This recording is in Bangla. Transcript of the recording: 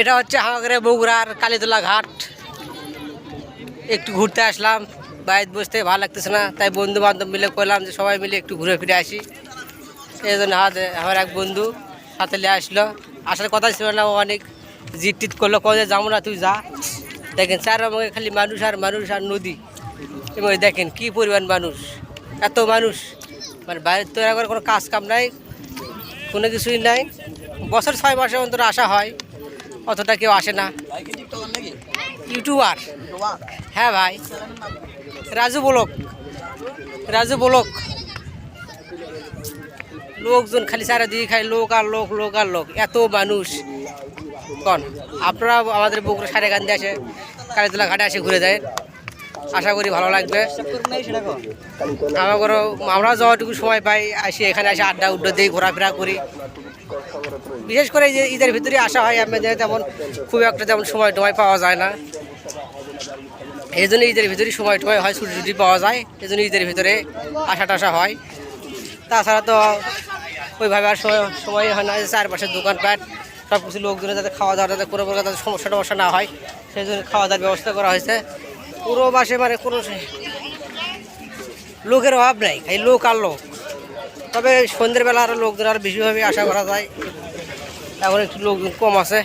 এটা হচ্ছে হামাগরে বগুড়ার কালীতলা ঘাট। একটু ঘুরতে আসলাম, বাইরে বসতে ভালো লাগতেছে না, তাই বন্ধু বান্ধব মিলে করলাম যে সবাই মিলে একটু ঘুরে ফিরে আসি। এই জন্য হাত আমার এক বন্ধু সাথে নিয়ে আসলো। আসার কথা ছিল না অনেক জিট টিট করল কবে যাব না, তুই যা। দেখেন, চার আমাকে খালি মানুষ আর মানুষ আর নদী। এবং দেখেন, কি পরিমাণ মানুষ, এত মানুষ। মানে বাইরে তৈরি করার কোনো কাজ কাম নাই। কোনো কিছুই নাই। বছর ছয় মাসে অন্তর আসা হয়, অতটা কেউ আসে না। ইউটিউবার। হ্যাঁ ভাই। রাজু বলক। রাজু বলক। লোকজন খালি চারিদিকে খালি লোক আর লোক লোক আর লোক। এত মানুষ। কন, আপনারা আমাদের বগুড়া গান্ধী আসে, কালীতলা ঘাটে আসে, ঘুরে যায়। আশা করি ভালো লাগবে। আমাদেরও আমরা যতটুকু সময় পাই আসি, এখানে আসে আড্ডা উড্ডা দিই ঘোরাফেরা করি। বিশেষ করে যে ঈদের ভিতরে আসা হয় আমাদের তেমন খুব একটা তেমন সময় টময় পাওয়া যায় না। এই জন্য ঈদের ভিতরে সময় টময় হয়, ছুটি ছুটি পাওয়া যায়, এই জন্য ঈদের ভিতরে আসা টাসা হয়। তাছাড়া তো ওইভাবে আর সময় সময় হয় না চারপাশের দোকানপাট সব কিছু লোকজনের যাতে খাওয়া দাওয়া যাতে কোনো প্রকার যাতে সমস্যা টমস্যা না হয়, সেই জন্য খাওয়া দাওয়ার ব্যবস্থা করা হয়েছে। পুরো বাসে মানে কোনো লোকের অভাব নাই এই লোক আর লোক। তবে সন্ধ্যের বেলা আরও লোকদের আরও বেশিভাবে আশা করা যায়। এখন একটু লোক কম আছে।